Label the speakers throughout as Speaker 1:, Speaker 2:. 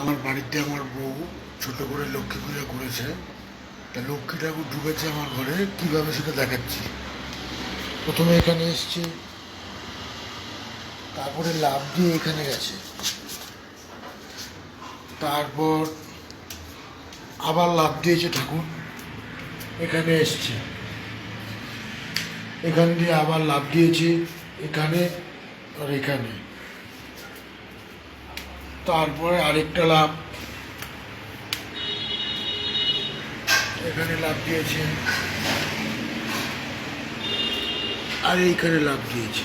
Speaker 1: আমার বাড়িতে আমার বউ ছোট করে লক্ষ্মী পূজা করেছে। তা লক্ষ্মী ঠাকুর ঢুকেছে আমার ঘরে, কীভাবে সেটা দেখাচ্ছি? প্রথমে এখানে এসছে, তারপরে লাভ দিয়ে এখানে গেছে। তারপর আবার লাভ দিয়েছে ঠাকুর, এখানে এসছে। এখান দিয়ে আবার লাভ দিয়েছে, এখানে আর এখানে। তারপরে আরেকটা লাভ এখানে লাভ দিয়েছে। আর এইখানে লাভ দিয়েছে।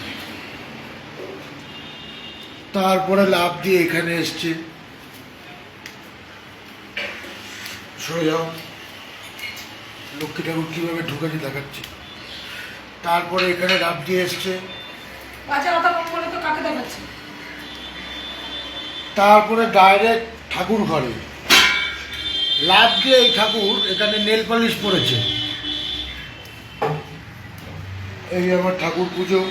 Speaker 1: তারপরে লাভ দিয়ে এখানে এসছে। সরে লক্ষ্মী ঠাকুর কীভাবে ঢুকেছে দেখাচ্ছে। তারপরে এখানে লাভ দিয়ে এসছে।
Speaker 2: কাকে দেখাচ্ছে?
Speaker 1: তারপরে ডাইরেক্ট ঠাকুর ঘরে লাভ দিয়ে এই ঠাকুর এখানে নেল পালিশ পড়েছে এই আমার ঠাকুর পুজো।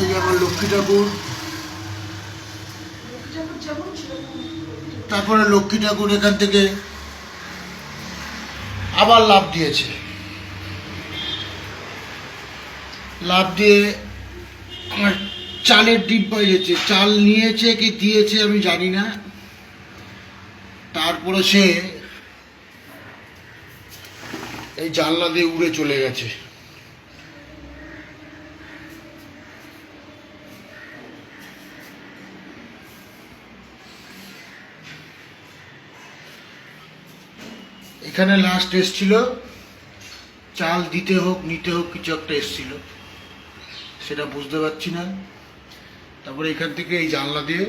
Speaker 1: এই আমার লক্ষ্মী ঠাকুর। তারপরে লক্ষ্মী ঠাকুর এখান থেকে আবার লাভ দিয়েছে। লাভ দিয়ে আমার চালের ডিব্বা হয়েছে চাল নিয়েছে কি দিয়েছে আমি জানি না। তারপরে সে এই জানলা দিয়ে উড়ে চলে গেছে। এখানে লাস্ট এসছিল। চাল দিতে হোক, নিতে হোক, কিছু একটা এসছিল। সেটা বুঝতে পারছি না। তারপরে এখান থেকে এই জানলা দিয়ে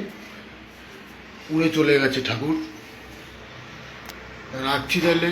Speaker 1: উড়ে চলে গেছে ঠাকুর। রাখছি তাহলে।